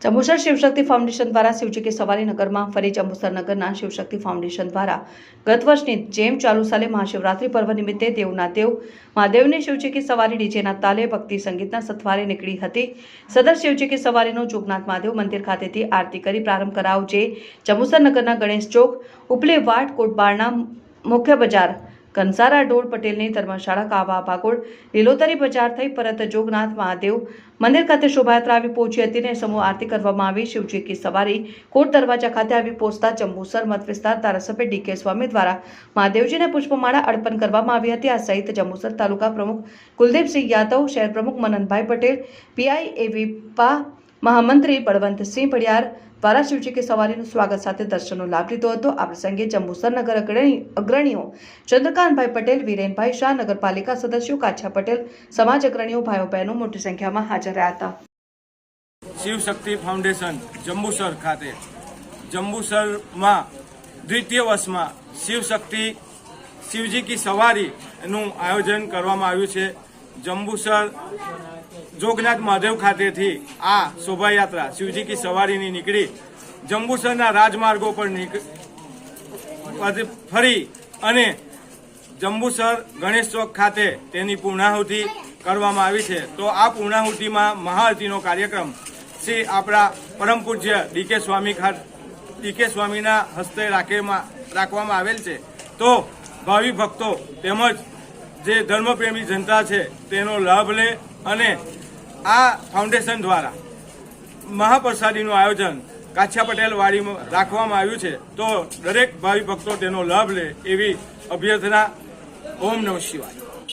Jambusar Shivshakti foundation દ્વારા શિવજી સવારી નગરમાં ફરી જંબુસર નગરના શિવશક્તિ ફાઉન્ડેશન દ્વારા ગત વર્ષની જેમ ચાલુ સાલે મહાશિવરાત્રિ પર્વ નિમિત્તે દેવના દેવ મહાદેવની શિવજી સવારી ડીજેના તાલે ભક્તિ સંગીતના સથવારે નીકળી હતી. સદર શિવજી સવારીનો જોગનાથ મહાદેવ મંદિર ખાતેથી આરતી કરી પ્રારંભ કરાવ જે જંબુસર નગરના ગણેશ ચોક ઉપલે વાટ કોટબારના મુખ્ય બજાર કંસારા ઢોળ પટેલની ધર્મશાળા કાવા ભાગોળ લીલોતરી બજાર થઈ પરત જોગનાથ મહાદેવ મંદિર ખાતે શોભાયાત્રા આવી પહોંચી હતી અને સમૂહ આરતી કરવામાં આવી. શિવજી કી સવારી કોટ દરવાજા ખાતે આવી પહોંચતા જંબુસર મત વિસ્તાર ધારાસભ્ય ડીકે સ્વામી દ્વારા મહાદેવજીને પુષ્પમાળા અર્પણ કરવામાં આવી હતી. આ સહિત જંબુસર તાલુકા પ્રમુખ કુલદીપસિંહ યાદવ, શહેર પ્રમુખ મનનભાઈ પટેલ, પીઆઈ એવીપા મહામંત્રી બળવંતસિંહ પડિયાર દ્વારા શિવજી સવારીનું સ્વાગત સાથે દર્શનનો લાભ લીધો હતો. આ પ્રસંગે જંબુસર નગર અગ્રણી અગ્રણીઓ ચંદ્રકાંતભાઈ પટેલ, વિરેનભાઈ શાહ, નગરપાલિકા સદસ્યો, કાછા પટેલ, સમાજ અગ્રણીઓ, ભાઈઓ બહેનો મોટી સંખ્યામાં હાજર રહ્યા હતા. શિવશક્તિ ફાઉન્ડેશન જંબુસર ખાતે. જંબુસરમાં દ્વિતીય વર્ષમાં શિવ શક્તિ શિવજી કી સવારીનું આયોજન કરવામાં આવ્યું છે. જંબુસર જોગનાથ મહાદેવ ખાતેથી આ શોભાયાત્રા શિવજી કી સવારીની નીકળી. જંબુસરના રાજમાર્ગો પર ફરી અને જંબુસર ગણેશ ચોક ખાતે તેની પૂર્ણાહુતિ કરવામાં આવી છે. તો આ પૂર્ણાહુતિમાં મહાઆરતીનો કાર્યક્રમ શ્રી આપણા પરમ પૂજ્ય ડીકે સ્વામી ડીકે સ્વામીના હસ્તે રાખેમાં, રાખવામાં આવેલ છે. તો ભાવિ ભક્તો તેમજ જે ધર્મપ્રેમી જનતા છે તેનો લાભ લે અને આ ફાઉન્ડેશન દ્વારા મહાપ્રસાદીનું આયોજન કાછા પટેલ વાડીમાં રાખવામાં આવ્યું છે. તો દરેક ભાવિ ભક્તો તેનો લાભ લે એવી અભ્યર્થના ઓમ નમઃ શિવાય.